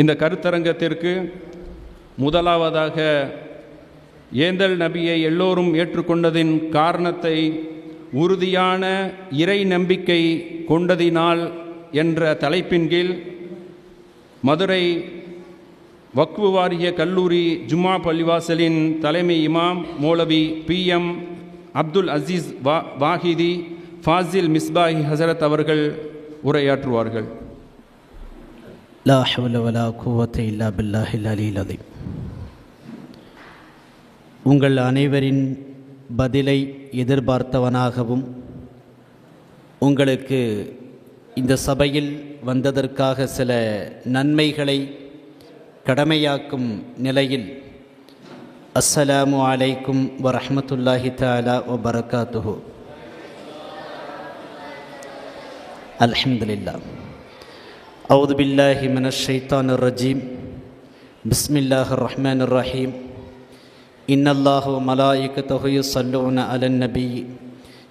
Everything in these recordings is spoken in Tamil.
இந்த கருத்தரங்கத்திற்கு முதலாவதாக ஏந்தல் நபியை எல்லோரும் ஏற்றுக்கொண்டதின் காரணத்தை உறுதியான இறை நம்பிக்கை கொண்டதினால் என்ற தலைப்பின் கீழ் மதுரை வக்ஃபு வாரிய கல்லூரி ஜும்மா பள்ளிவாசலின் தலைமை இமாம் மௌலவி பி எம் அப்துல் அசீஸ் வா வாஹிதி ஃபாசில் மிஸ்பாஹி ஹசரத் அவர்கள் உரையாற்றுவார்கள். لا حول ولا قوة إلا بالله العلي உங்கள் அனைவரின் பதிலை எதிர்பார்த்தவனாகவும் உங்களுக்கு இந்த சபையில் வந்ததற்காக சில நன்மைகளை கடமையாக்கும் நிலையில் அஸ்ஸலாமு அலைக்கும் வரஹமத்துல்லாஹி தாலா ஒ பரகாத்துஹு அலமதுல்லா أعوذ بالله من الشيطان الرجيم. بسم الله الرحمن الرحيم. إن الله وملائكته يصلون على النبي.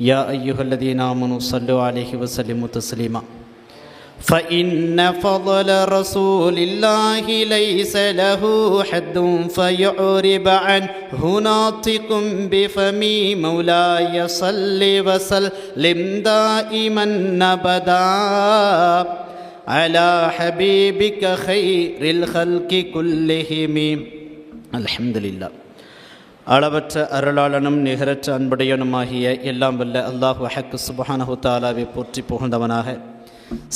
يا أيها الذين آمنوا صلوا عليه وسلموا تسليما. فإن فضل رسول الله ليس له حد فيعرب عنه ناطق بفمي مولاي صل وسلم دائما أبدا. على حبيبك خير الخلق كلهم الحمد لله அளவற்ற அருளாளனும் நிகரற்ற அன்புடையனுமாகிய எல்லாம் வல்ல அல்லாஹ் வஹக்கு சுபஹானஹு தாலாவை போற்றி புகழ்ந்தவனாக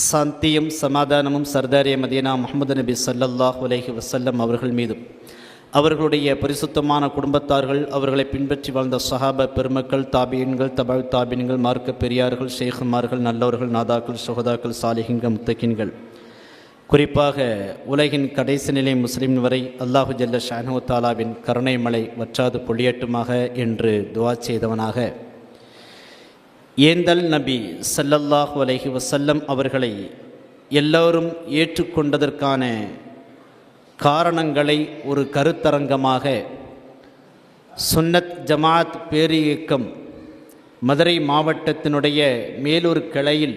சாந்தியும் சமாதானமும் சர்தாரிய மதீனா முகமது நபி ஸல்லல்லாஹு அலைஹி வஸல்லம் அவர்கள் மீதும் அவர்களுடைய பரிசுத்தமான குடும்பத்தார்கள் அவர்களை பின்பற்றி வாழ்ந்த சஹாப பெருமக்கள் தாபியன்கள் தபால் தாபியன்கள் மார்க்க பெரியார்கள் ஷேகுமார்கள் நல்லவர்கள் நாதாக்கள் சுகதாக்கள் சாலிஹின்கள் முத்தகின்கள். குறிப்பாக உலகின் கடைசி நிலை முஸ்லிம் வரை அல்லாஹு ஜல்ல ஷானு தாலாவின் கருணை மலை வற்றாது பொழியட்டுமாக என்று துவா செய்தவனாக. ஏந்தல் நபி சல்லல்லாஹு அலஹி வசல்லம் அவர்களை எல்லோரும் ஏற்றுக்கொண்டதற்கான காரணங்களை ஒரு கருத்தரங்கமாக சுன்னத் ஜமாத் பேரியக்கம் மதுரை மாவட்டத்தினுடைய மேலூர் கிளையில்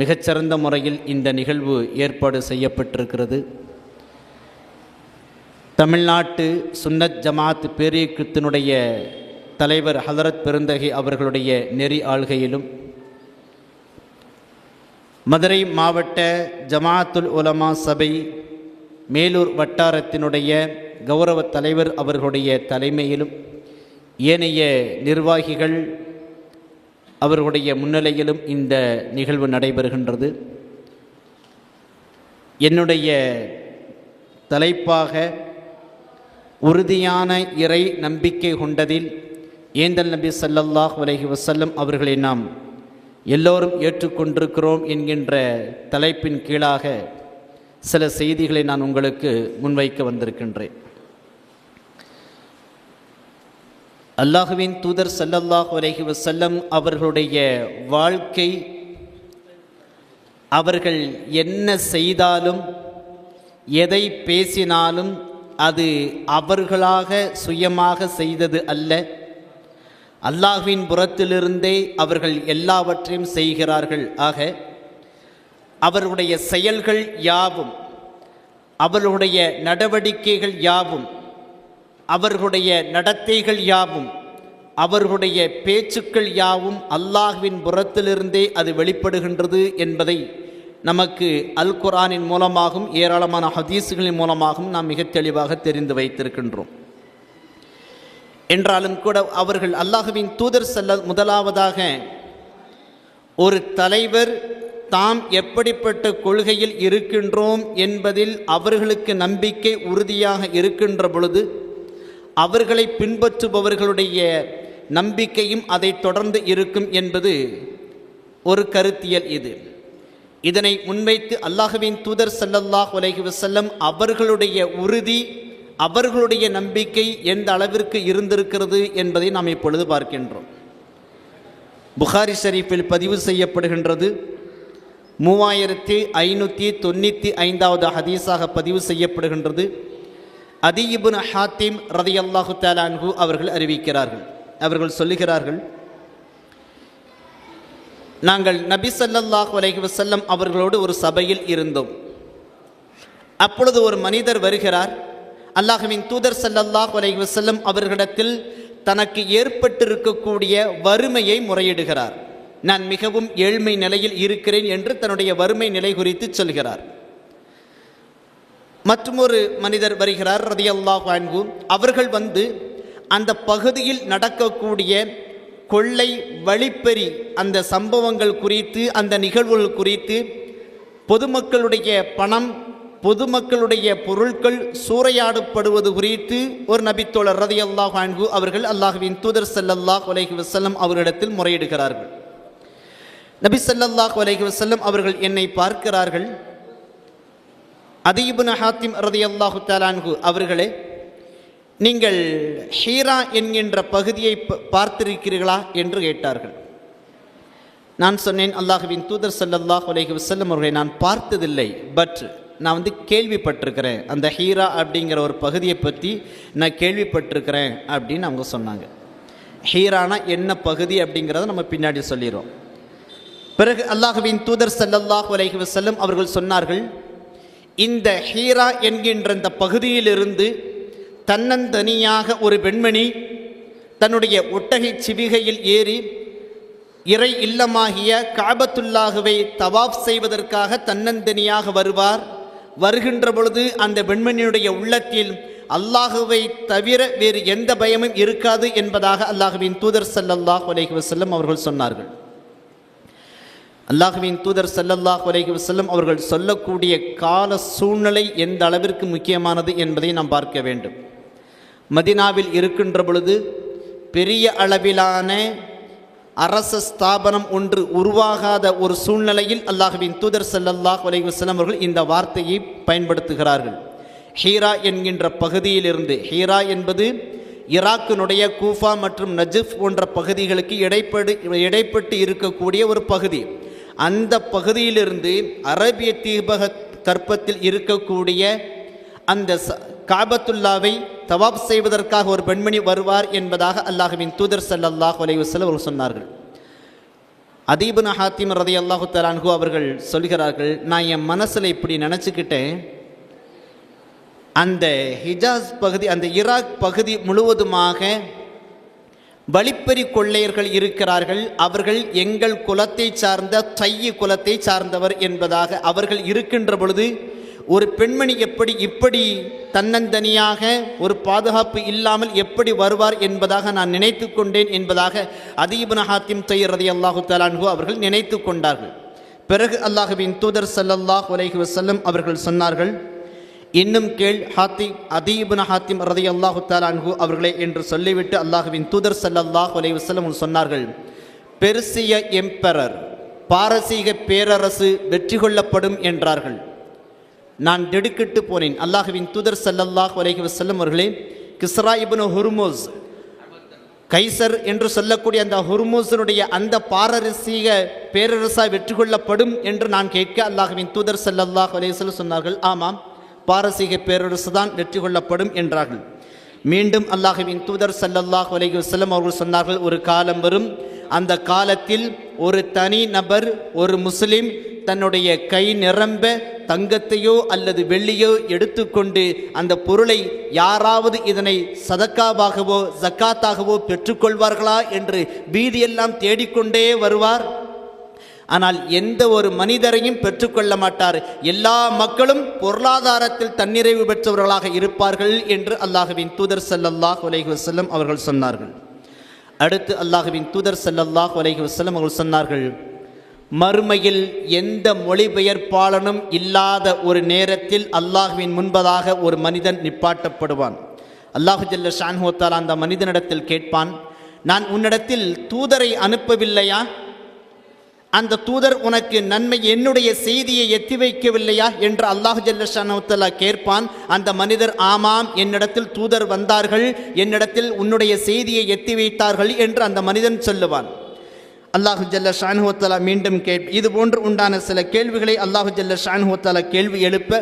மிகச்சிறந்த முறையில் இந்த நிகழ்வு ஏற்பாடு செய்யப்பட்டிருக்கிறது. தமிழ்நாட்டு சுன்னத் ஜமாத் பேரியக்கத்தினுடைய தலைவர் ஹலரத் பெருந்தகை அவர்களுடைய நெறி ஆள்கையிலும் மதுரை மாவட்ட ஜமாத்துல் உலமா சபை மேலூர் வட்டாரத்தினுடைய கௌரவ தலைவர் அவர்களுடைய தலைமையிலும் ஏனைய நிர்வாகிகள் அவர்களுடைய முன்னிலையிலும் இந்த நிகழ்வு நடைபெறுகின்றது. என்னுடைய தலைப்பாக உறுதியான இறை நம்பிக்கை கொண்டதில் ஏந்தல் நபி சல்லல்லாஹ் அலைஹி வசல்லம் அவர்களை நாம் எல்லோரும் ஏற்றுக்கொண்டிருக்கிறோம் என்கின்ற தலைப்பின் கீழாக சில செய்திகளை நான் உங்களுக்கு முன்வைக்க வந்திருக்கின்றேன். அல்லாஹுவின் தூதர் சல்லல்லாஹ் அலைஹி வசல்லம் அவர்களுடைய வாழ்க்கை அவர்கள் என்ன செய்தாலும் எதை பேசினாலும் அது அவர்களாக சுயமாக செய்தது அல்ல. அல்லாஹ்வின் புறத்திலிருந்தே அவர்கள் எல்லாவற்றையும் செய்கிறார்கள். ஆக அவருடைய செயல்கள் யாவும் அவர்களுடைய நடவடிக்கைகள் யாவும் அவர்களுடைய நடத்தைகள் யாவும் அவர்களுடைய பேச்சுக்கள் யாவும் அல்லாஹ்வின் புறத்திலிருந்தே அது வெளிப்படுகின்றது என்பதை நமக்கு அல் குரானின் மூலமாகவும் ஏராளமான ஹதீஸுகளின் மூலமாகவும் நாம் மிக தெளிவாக தெரிந்து வைத்திருக்கின்றோம். என்றாலும் கூட அவர்கள் அல்லாஹுவின் தூதர் செல்ல முதலாவதாக ஒரு தலைவர் தாம் எப்படிப்பட்ட கொள்கையில் இருக்கின்றோம் என்பதில் அவர்களுக்கு நம்பிக்கை உறுதியாக இருக்கின்ற பொழுது அவர்களை பின்பற்றுபவர்களுடைய நம்பிக்கையும் அதை தொடர்ந்து இருக்கும் என்பது ஒரு கருத்தியல் இது. இதனை முன்வைத்து அல்லாஹுவின் தூதர் செல்லல்லாஹ் உலகி வசல்லம் அவர்களுடைய உறுதி அவர்களுடைய நம்பிக்கை எந்த அளவிற்கு இருந்திருக்கிறது என்பதை நாம் இப்பொழுது பார்க்கின்றோம். புகாரி ஷரீஃபில் பதிவு செய்யப்படுகின்றது மூவாயிரத்தி ஐநூற்றி தொண்ணூற்றி ஐந்தாவது ஹதீஸாக பதிவு செய்யப்படுகின்றது. அதியபுன் ஹாத்திம் ரதி அல்லாஹு தாலான்ஹு அவர்கள் அறிவிக்கிறார்கள். அவர்கள் சொல்லுகிறார்கள் நாங்கள் நபி ஸல்லல்லாஹு அலஹி வசல்லம் அவர்களோடு ஒரு சபையில் இருந்தோம். அப்பொழுது ஒரு மனிதர் வருகிறார். அல்லாஹுவின் தூதர் சல்லல்லாஹ் அலஹி வசல்லம் அவர்களிடத்தில் தனக்கு ஏற்பட்டிருக்கக்கூடிய வறுமையை முறையிடுகிறார். நான் மிகவும் ஏழ்மை நிலையில் இருக்கிறேன் என்று தன்னுடைய வறுமை நிலை குறித்து சொல்கிறார். மற்றொரு மனிதர் வருகிறார் ரதியல்லாஹு அன்ஹு. அவர்கள் வந்து அந்த பகுதியில் நடக்கக்கூடிய கொள்ளை வழிப்பறி அந்த சம்பவங்கள் குறித்து அந்த நிகழ்வுகள் குறித்து பொதுமக்களுடைய பணம் பொதுமக்களுடைய பொருட்கள் சூறையாடப்படுவது குறித்து ஒரு நபித்தோழர் ரதியல்லாஹு அன்ஹு அவர்கள் அல்லாஹுவின் தூதர் செல்லல்லாஹ் உலகி வசல்லம் அவரிடத்தில் முறையிடுகிறார்கள். நபி ஸல்லல்லாஹு அலைஹி அவர்கள் என்னை பார்க்கிறார்கள். அதீபுன ஹாத்திம் ரதியல்லாஹு தாலான்கு அவர்களே நீங்கள் ஹீரா என்கின்ற பகுதியை ப- பார்த்திருக்கிறீர்களா என்று கேட்டார்கள். நான் சொன்னேன் அல்லாஹுவின் தூதர் ஸல்லல்லாஹு அலஹி வசல்லம் அவர்களை நான் பார்த்ததில்லை பட் நான் வந்து கேள்விப்பட்டிருக்கிறேன். அந்த ஹீரா அப்படிங்கிற ஒரு பகுதியை பற்றி நான் கேள்விப்பட்டிருக்கிறேன் அப்படின்னு அவங்க சொன்னாங்க. ஹீரானா என்ன பகுதி அப்படிங்கிறத நம்ம பின்னாடி சொல்லிடுறோம். பிறகு அல்லாஹுவின் தூதர் ஸல்லல்லாஹு அலஹி வசல்லம் அவர்கள் சொன்னார்கள் இந்த ஹீரா என்கின்ற இந்த பகுதியிலிருந்து தன்னந்தனியாக ஒரு பெண்மணி தன்னுடைய ஒட்டகை சிவிகையில் ஏறி இறை இல்லமாகிய காபத்துல்லாஹுவை தவாப் செய்வதற்காக தன்னந்தனியாக வருவார். வருகின்ற பொழுது அந்த பெண்மணியுடைய உள்ளத்தில் அல்லாஹுவை தவிர வேறு எந்த பயமும் இருக்காது என்பதாக அல்லாஹுவின் தூதர் சல்லல்லாஹ் அலைஹி வசல்லம் அவர்கள் சொன்னார்கள். அல்லாஹுவின் தூதர் செல்லல்லாஹ் அலைஹி செல்லும் அவர்கள் சொல்லக்கூடிய கால சூழ்நிலை எந்த அளவிற்கு முக்கியமானது என்பதை நாம் பார்க்க வேண்டும். மதினாவில் இருக்கின்ற பொழுது பெரிய அளவிலான அரச ஸ்தாபனம் ஒன்று உருவாகாத ஒரு சூழ்நிலையில் அல்லாஹுவின் தூதர் செல்லல்லாஹ் அலைஹி செல்லும் அவர்கள் இந்த வார்த்தையை பயன்படுத்துகிறார்கள். ஹீரா என்கின்ற பகுதியிலிருந்து ஹீரா என்பது ஈராக்கினுடைய கூஃபா மற்றும் நஜிஃப் போன்ற பகுதிகளுக்கு இடைப்படு இடைப்பட்டு இருக்கக்கூடிய ஒரு பகுதி. அந்த பகுதியிலிருந்து அரபிய தீபக கற்பத்தில் இருக்கக்கூடிய அந்த காபத்துல்லாவை தவாப் செய்வதற்காக ஒரு பெண்மணி வருவார் என்பதாக அல்லாஹுவின் தூதர் சல்லாஹ் அலைஹி அவர்கள் சொன்னார்கள். அதீபுன் ஹாத்திம் ரதி அல்லாஹு தலான்ஹு அவர்கள் சொல்கிறார்கள் நான் என் மனசில் இப்படி நினச்சிக்கிட்டேன். அந்த ஹிஜாஸ் பகுதி அந்த ஈராக் பகுதி முழுவதுமாக வழிப்பறி கொள்ளையர்கள் இருக்கிறார்கள். அவர்கள் எங்கள் குலத்தை சார்ந்த தைய குலத்தை சார்ந்தவர் என்பதாக அவர்கள் இருக்கின்ற பொழுது ஒரு பெண்மணி எப்படி இப்படி தன்னந்தனியாக ஒரு பாதுகாப்பு இல்லாமல் எப்படி வருவார் என்பதாக நான் நினைத்து கொண்டேன் என்பதாக அதீபன ஹாத்திம் தையர் அல்லாஹு தலான்ஹு அவர்கள் நினைத்து கொண்டார்கள். பிறகு அல்லாஹுவின் தூதர் சல்லல்லாஹ் உலகி வசல்லம் அவர்கள் சொன்னார்கள் இன்னும் கேள் ஹாத்தி அதீபுன ஹாத்திம் ரதி அல்லாஹு தாலான்ஹு அவர்களே என்று சொல்லிவிட்டு அல்லாஹுவின் தூதர் சல்லாஹ் அலை வசலம் சொன்னார்கள். பெருசிய எம்பரர் பாரசீக பேரரசு வெற்றி கொள்ளப்படும் என்றார்கள். நான் திடுக்கிட்டு போனேன். அல்லாஹுவின் தூதர் சல்லல்லாஹ் அலைஹி வசல்லம் அவர்களே கிஸ்ரா இப்னு ஹுர்முஸ் கைசர் என்று சொல்லக்கூடிய அந்த ஹுர்மூசனுடைய அந்த பாரரசீக பேரரசாய் வெற்றி கொள்ளப்படும் என்று நான் கேட்க அல்லாஹுவின் தூதர் சல்லல்லாஹ் அலைஹி வஸல்லம் சொன்னார்கள். ஆமாம் பாரசீக பேரரசு தான் வெற்றி கொள்ளப்படும் என்றார்கள். மீண்டும் அல்லாஹுவின் தூதர் சல்லல்லாஹ் அலைஹி வஸல்லம் அவர்கள் சொன்னார்கள் ஒரு காலம் வரும் அந்த காலத்தில் ஒரு தனி நபர் ஒரு முஸ்லிம் தன்னுடைய கை நிரம்ப தங்கத்தையோ அல்லது வெள்ளியோ எடுத்துக்கொண்டு அந்த பொருளை யாராவது இதனை சதக்காவாகவோ ஜக்காத்தாகவோ பெற்றுக்கொள்வார்களா என்று பீதியெல்லாம் தேடிக்கொண்டே வருவார்? ஆனால் எந்த ஒரு மனிதரையும் பெற்றுக்கொள்ள மாட்டார். எல்லா மக்களும் பொருளாதாரத்தில் தன்னிறைவு பெற்றவர்களாக இருப்பார்கள் என்று அல்லாஹுவின் தூதர் சல்லல்லாஹ் உலகி வசல்லம் அவர்கள் சொன்னார்கள். அடுத்து அல்லாஹுவின் தூதர் சல்லல்லாஹ் உலகி வசல்லம் அவர்கள் சொன்னார்கள் மறுமையில் எந்த மொழிபெயர்ப்பாளனும் இல்லாத ஒரு நேரத்தில் அல்லாஹுவின் முன்பதாக ஒரு மனிதன் நிப்பாட்டப்படுவான். அல்லாஹு ஜல்ல ஷான்ஹோத்தால் அந்த மனிதனிடத்தில் கேட்பான் நான் உன்னிடத்தில் தூதரை அனுப்பவில்லையா? அந்த தூதர் உனக்கு நன்மை என்னுடைய செய்தியை எத்தி வைக்கவில்லையா என்று அல்லாஹு ஜல்லஷானவத்தல்லா கேட்பான். அந்த மனிதர் ஆமாம் என்னிடத்தில் தூதர் வந்தார்கள் என்னிடத்தில் உன்னுடைய செய்தியை எத்தி வைத்தார்கள் என்று அந்த மனிதன் சொல்லுவான். அல்லாஹு ஜல்ல ஷானுத்தலா மீண்டும் கேட் இது போன்று உண்டான சில கேள்விகளை அல்லாஹு ஜல்ல ஷானுவத்தலா கேள்வி எழுப்ப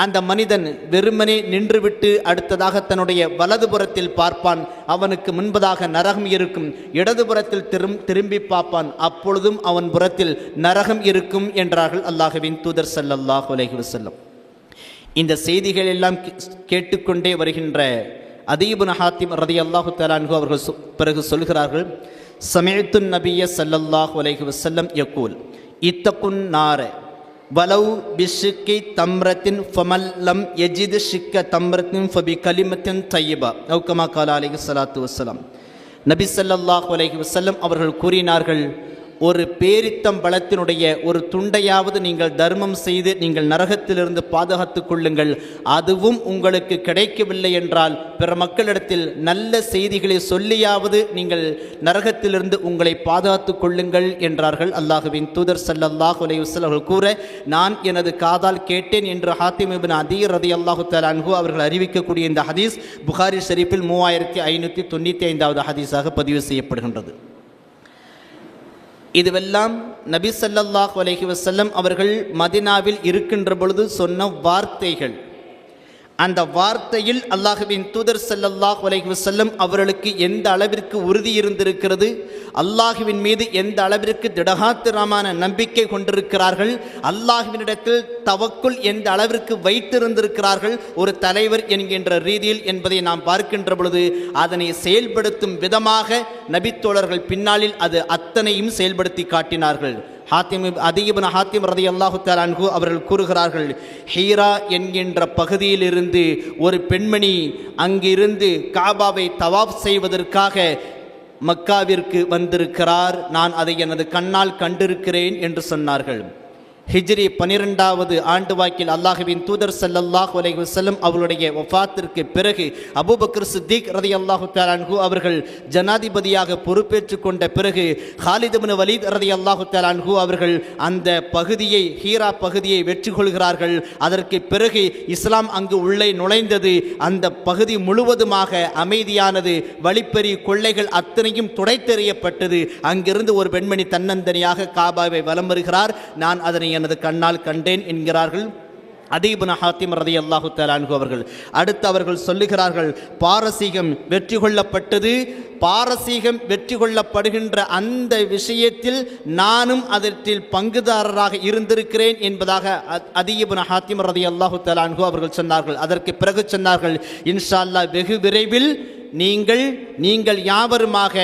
அந்த மனிதன் வெறுமனே நின்றுவிட்டு அடுத்ததாக தன்னுடைய வலதுபுறத்தில் பார்ப்பான். அவனுக்கு முன்பதாக நரகம் இருக்கும். இடதுபுறத்தில் திரும் திரும்பி பார்ப்பான். அப்பொழுதும் அவன் புறத்தில் நரகம் இருக்கும் என்றார்கள் அல்லாஹுவின் தூதர் சல்லல்லாஹ் அலைஹி வஸல்லம். இந்த செய்திகள் எல்லாம் கே- கேட்டுக்கொண்டே வருகின்ற அதீபுன் ஹாத்திம் ரதி அல்லாஹு தலான்கு அவர்கள் சொ- பிறகு சொல்கிறார்கள் சமயத்து நபிய சல்லல்லாஹ் உலகி வசல்லம் யக்கூல் இத்தக்குன் நார வலவு பிஷிக்கி தம்ரத்தின் ஃபமல்லம் எஜிது ஷிக்க தம்ரத்தின் ஃபபி கலிமத்தின் தையபா. நௌக்கமா காலா அலைஹி வசலாம் வஸ்ஸலாம். நபி சல்லாஹ் அலஹி வசல்லம் அவர்கள் கூறினார்கள் ஒரு பேரித்தம் பழத்தினுடைய ஒரு துண்டையாவது நீங்கள் தர்மம் செய்து நீங்கள் நரகத்திலிருந்து பாதுகாத்துக் கொள்ளுங்கள். அதுவும் உங்களுக்கு கிடைக்கவில்லை என்றால் பிற மக்களிடத்தில் நல்ல செய்திகளை சொல்லியாவது நீங்கள் நரகத்திலிருந்து உங்களை பாதுகாத்துக் கொள்ளுங்கள் என்றார்கள் அல்லாஹுவின் தூதர் ஸல்லல்லாஹு அலைஹி அவர்கள் கூற நான் எனது காதால் கேட்டேன் என்று ஹாத்திம் இப்னு அதீர் ரதி அல்லாஹு தலான்ஹூ அவர்கள் அறிவிக்கக்கூடிய இந்த ஹதீஸ் புகாரி ஷரீஃபில் மூவாயிரத்தி ஐநூற்றி தொண்ணூற்றி ஐந்தாவது ஹதீஸாக பதிவு செய்யப்படுகின்றது. இதுவெல்லாம் நபி ஸல்லல்லாஹு அலஹி வசல்லம் அவர்கள் மதினாவில் இருக்கின்ற பொழுது சொன்ன வார்த்தைகள். அந்த வார்த்தையில் அல்லாஹுவின் தூதர் செல்லல்லாஹ் உலகி செல்லும் அவர்களுக்கு எந்த அளவிற்கு உறுதி இருந்திருக்கிறது? அல்லாஹுவின் மீது எந்த அளவிற்கு திடகாத்திரமான நம்பிக்கை கொண்டிருக்கிறார்கள்? அல்லாஹுவினிடத்தில் தவக்குள் எந்த அளவிற்கு வைத்திருந்திருக்கிறார்கள்? ஒரு தலைவர் என்கின்ற ரீதியில் என்பதை நாம் பார்க்கின்ற பொழுது அதனை செயல்படுத்தும் விதமாக நபித்தோழர்கள் பின்னாளில் அது அத்தனையும் செயல்படுத்தி காட்டினார்கள். ஹாத்திம் அதிகபன் ஹாத்திம் ரதி அல்லாஹு தாலான்கு அவர்கள் கூறுகிறார்கள் ஹீரா என்கின்ற பகுதியிலிருந்து ஒரு பெண்மணி அங்கிருந்து காபாவை தவாப் செய்வதற்காக மக்காவிற்கு வந்திருக்கிறார். நான் அதை எனது கண்ணால் கண்டிருக்கிறேன் என்று சொன்னார்கள். ஹிஜ்ரி பனிரெண்டாவது ஆண்டு வாக்கில் அல்லாஹுவின் தூதர் ஸல்லல்லாஹு அலைஹி செல்லும் அவருடைய வஃபாத்திற்கு பிறகு அபூபக்கர் சித்திக் ரதி அல்லாஹு தலான்ஹு அவர்கள் ஜனாதிபதியாக பொறுப்பேற்றுக் கொண்ட பிறகு ஹாலித் வலீத் ரதி அல்லாஹு தலான்ஹு அவர்கள் அந்த பகுதியை ஹீரா பகுதியை வெற்றி கொள்கிறார்கள். அதற்கு பிறகு இஸ்லாம் அங்கு உள்ளே நுழைந்தது. அந்த பகுதி முழுவதுமாக அமைதியானது. வழிப்பெறி கொள்ளைகள் அத்தனையும் துடைத்தெறியப்பட்டது. அங்கிருந்து ஒரு பெண்மணி தன்னந்தனியாக காபாவை வலம் வருகிறார். நான் அதனை எனது கண்ணால் கண்டேன் என்கிறார்கள். அதீபுன ஹாத்திம் ரதி அல்லாஹு தலான்கு அவர்கள். அடுத்து அவர்கள் சொல்லுகிறார்கள் பாரசீகம் வெற்றி கொள்ளப்பட்டது. பாரசீகம் வெற்றி கொள்ளப்படுகின்ற அந்த விஷயத்தில் நானும் அதற்றில் பங்குதாரராக இருந்திருக்கிறேன் என்பதாக அதீபுன ஹாத்திம் ரதி அல்லாஹு தலான்கு அவர்கள் சொன்னார்கள். அதற்கு பிறகு சொன்னார்கள் இன்ஷா அல்லாஹ் வெகு விரைவில் நீங்கள் நீங்கள் யாவருமாக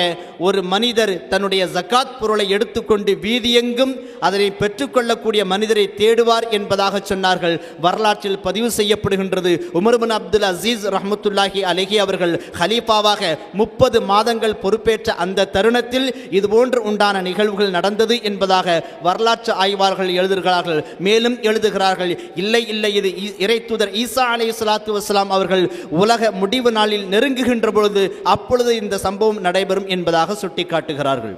ஒரு மனிதர் தன்னுடைய ஜக்காத் பொருளை எடுத்துக்கொண்டு வீதியெங்கும் அதனை பெற்றுக்கொள்ளக்கூடிய மனிதரை தேடுவார் என்பதாக சொன்னார்கள். வரலாற்றில் பதிவு செய்யப்படுகின்றது. உமர்பின் அப்துல் அசீஸ் ரஹமத்துல்லாஹி அலஹி அவர்கள் ஹலீஃபாவாக முப்பது மாதங்கள் பொறுப்பேற்ற அந்த தருணத்தில் இதுபோன்று உண்டான நிகழ்வுகள் நடந்தது என்பதாக வரலாற்று ஆய்வாளர்கள் எழுதுகிறார்கள். மேலும் எழுதுகிறார்கள் இல்லை இல்லை இது இறைத்துதர் ஈசா அலை சலாத்து வசலாம் அவர்கள் உலக முடிவு நாளில் நெருங்குகின்ற பொழுது அப்பொழுது இந்த சம்பவம் நடைபெறும் என்பதாக சுட்டிக்காட்டுகிறார்கள்.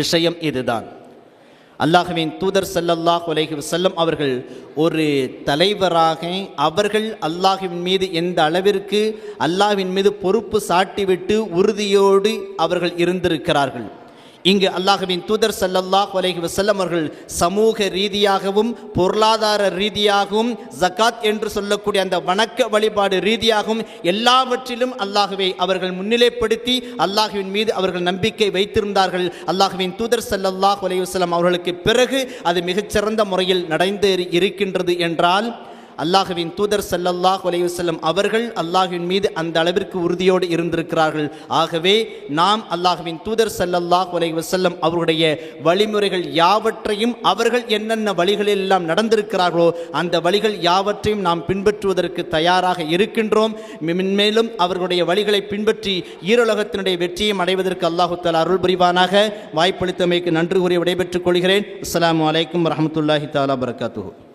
விஷயம் இதுதான். அல்லாஹுவின் தூதர் செல்லல்லாஹ் உலகி வஸல்லம் அவர்கள் ஒரு தலைவராக அவர்கள் அல்லாஹுவின் மீது எந்த அளவிற்கு அல்லாஹ்வின் மீது பொறுப்பு சாட்டிவிட்டு உறுதியோடு அவர்கள் இருந்திருக்கிறார்கள். இங்கு அல்லாஹுவின் தூதர் சல்லல்லாஹ் அலைஹி வசல்லம் அவர்கள் சமூக ரீதியாகவும் பொருளாதார ரீதியாகவும் ஜகாத் என்று சொல்லக்கூடிய அந்த வணக்க வழிபாடு ரீதியாகவும் எல்லாவற்றிலும் அல்லாஹுவை அவர்கள் முன்னிலைப்படுத்தி அல்லாஹுவின் மீது அவர்கள் நம்பிக்கை வைத்திருந்தார்கள். அல்லாஹுவின் தூதர் சல்லல்லாஹ் அலைஹி வசல்லம் அவர்களுக்கு பிறகு அது மிகச்சிறந்த முறையில் நடந்து இருக்கின்றது என்றால் அல்லாஹுவின் தூதர் சல்லல்லாஹ் அலைஹி அவர்கள் அல்லாஹுவின் மீது அந்த அளவிற்கு உறுதியோடு இருந்திருக்கிறார்கள். ஆகவே நாம் அல்லாஹுவின் தூதர் சல்லல்லாஹ் அலைஹி அவருடைய வழிமுறைகள் யாவற்றையும் அவர்கள் என்னென்ன வழிகளில் எல்லாம் நடந்திருக்கிறார்களோ அந்த வழிகள் யாவற்றையும் நாம் பின்பற்றுவதற்கு தயாராக இருக்கின்றோம். மென்மேலும் அவர்களுடைய வழிகளை பின்பற்றி ஈரோலகத்தினுடைய வெற்றியும் அடைவதற்கு அல்லாஹு தஆலா அருள் புரிவானாக. வாய்ப்பளித்தமைக்கு நன்றி கூறி விடைபெற்றுக் கொள்கிறேன். அஸ்லாம் வலைக்கம் வரமத்துல்லாஹி தாலா பரக்காத்துஹு